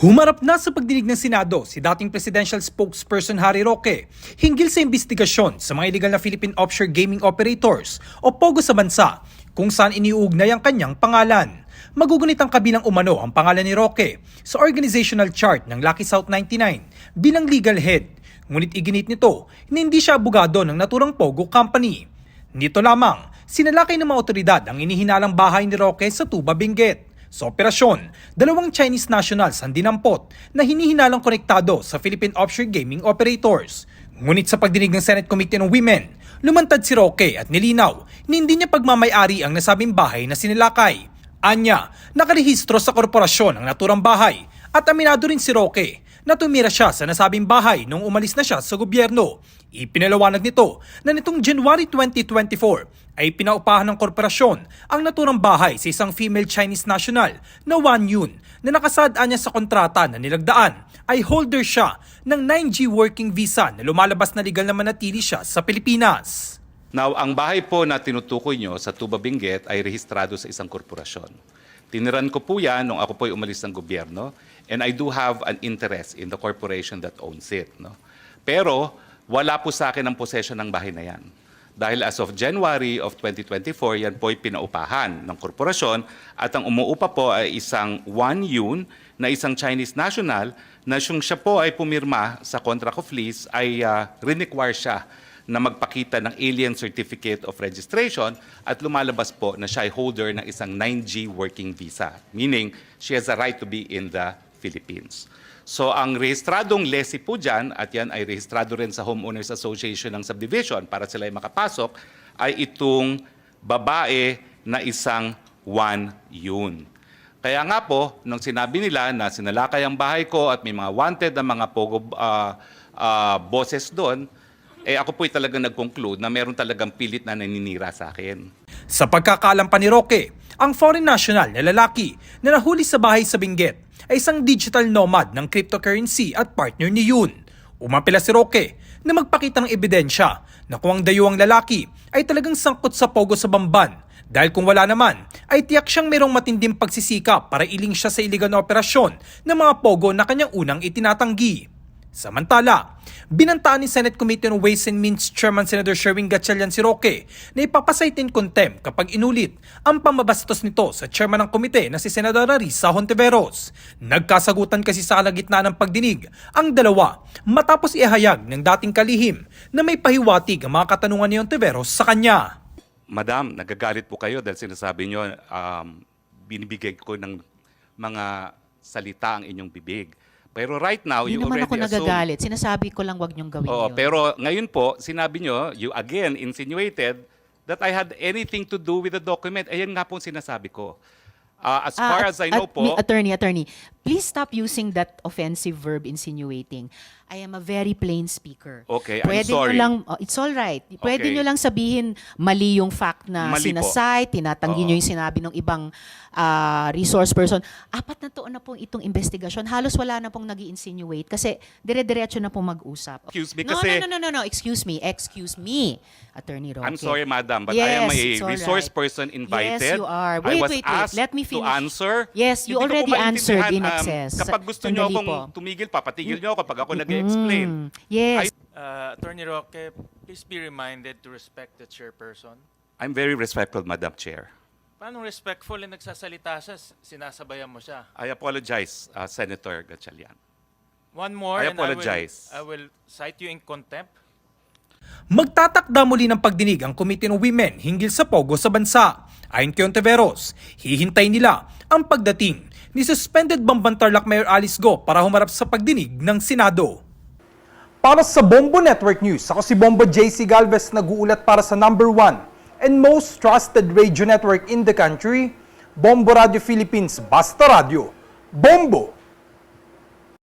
Humarap na sa pagdinig ng Senado si dating presidential spokesperson Harry Roque hinggil sa investigasyon sa mga illegal na Philippine offshore gaming operators o POGO sa bansa kung saan iniuugnay ang kanyang pangalan. Magugunit ang kabilang umano ang pangalan ni Roque sa organizational chart ng Lucky South 99 bilang legal head. Ngunit iginit nito na hindi siya abogado ng naturang POGO company. Nito lamang, sinalakay ng mga otoridad ang inihinalang bahay ni Roque sa Tuba Benguet. Sa operasyon, dalawang Chinese nationals ang dinampot na hinihinalang konektado sa Philippine offshore gaming operators. Ngunit sa pagdinig ng Senate Committee on Women, lumantad si Roque at nilinaw na hindi niya pagmamayari ang nasabing bahay na sinilakay. Anya, nakarehistro sa korporasyon ang naturang bahay at aminado rin si Roque na tumira siya sa nasabing bahay nung umalis na siya sa gobyerno. Ipinalawanag nito na nitong January 2024 ay pinaupahan ng korporasyon ang naturang bahay sa isang female Chinese national na Wan Yun na nakasadaan niya sa kontrata na nilagdaan ay holder siya ng 9G working visa na lumalabas na legal na manatili siya sa Pilipinas. Now, ang bahay po na tinutukoy nyo sa Tuba Benguet ay rehistrado sa isang korporasyon. Tiniran ko po yan nung ako po umalis ng gobyerno and I do have an interest in the corporation that owns it. No? Pero wala po sa akin ang possession ng bahay na yan. Dahil as of January of 2024, yan po ay pinaupahan ng korporasyon at ang umuupa po ay isang Wan Yun na isang Chinese national na siyang siya po ay pumirma sa contract of lease ay uh, require siya na magpakita ng alien certificate of registration at lumalabas po na siya ay holder ng isang 9G working visa. Meaning, she has a right to be in the Philippines. So ang rehistradong lessee po dyan, at yan ay rehistrado rin sa Homeowners Association ng Subdivision para sila ay makapasok, ay itong babae na isang one yun. Kaya nga po, nung sinabi nila na sinalakay ang bahay ko at may mga wanted na mga pogo ah, ah, bosses doon, eh ako po'y talagang nag-conclude na meron talagang pilit na naninira sa akin. Sa pagkakaalam pa ni Roque, ang foreign national na lalaki na nahuli sa bahay sa Benguet ay isang digital nomad ng cryptocurrency at partner ni Yun. Umapila si Roque na magpakita ng ebidensya na kung ang dayuang lalaki ay talagang sangkot sa pogo sa Bamban dahil kung wala naman, ay tiyak siyang mayroong matinding pagsisika para iling siya sa iligan na operasyon ng mga pogo na kanyang unang itinatanggi. Samantala, binantaan ni Senate Committee on Ways and Means Chairman Senator Sherwin Gatchalian si Roque na ipapasight in contempt kapag inulit ang pamabastos nito sa chairman ng komite na si Senador Risa Hontiveros. Nagkasagutan kasi sa kalagitnaan ng pagdinig ang dalawa matapos ihayag ng dating kalihim na may pahiwatig ang mga katanungan ni Hontiveros sa kanya. Madam, nagagalit po kayo dahil sinasabi nyo, um, binibigay ko ng mga salita ang inyong bibig. Pero right now, Hindi you naman already ako assume... nagagalit. Sinasabi ko lang wag niyong gawin Oo, yun. pero ngayon po, sinabi nyo, you again insinuated that I had anything to do with the document. Ayan nga po ang sinasabi ko. Uh, as Ah, far as I know at- po, attorney, attorney, please stop using that offensive verb insinuating. I am a very plain speaker. Okay, I'm Pwede sorry. Nyo lang, oh, it's all right. Pwede Okay. nyo lang sabihin mali yung fact na Mali po. sinasite, tinatanggi Oo. nyo yung sinabi ng ibang ah, resource person. Apat na taon na pong itong investigasyon. Halos wala na pong nag insinuate kasi dire-diretso na pong mag-usap. Excuse me, no, kasi- No, no, no, no, no. Excuse me. Excuse me, Attorney Roque. I'm sorry, madam, but I am Yes, a all resource right. person invited. Yes, you are. I Wait, was wait, wait. asked Let me to finish. answer. Yes, you Hindi ko po already answered in maintindihan, um, excess. kapag gusto nyo Sandali akong po. tumigil, papatigil nyo ako pag ako nag-explain. Mm, yes. Uh, Attorney Roque, please be reminded to respect the chairperson. I'm very respectful, Madam Chair. Paano respectful na nagsasalita siya, s- sinasabayan mo siya? I apologize, uh, Senator Gatchalian. One more I and apologize. I will, I will cite you in contempt. Magtatakda muli ng pagdinig ang Committee on Women hinggil sa Pogo sa bansa. Ayon kay Ontiveros, hihintay nila ang pagdating ni suspended Bambantarlac Mayor Alice Go para humarap sa pagdinig ng Senado. Para sa Bombo Network News, ako si Bombo JC Galvez nag-uulat para sa number one and most trusted radio network in the country, Bombo Radio Philippines Basta Radio. Bombo!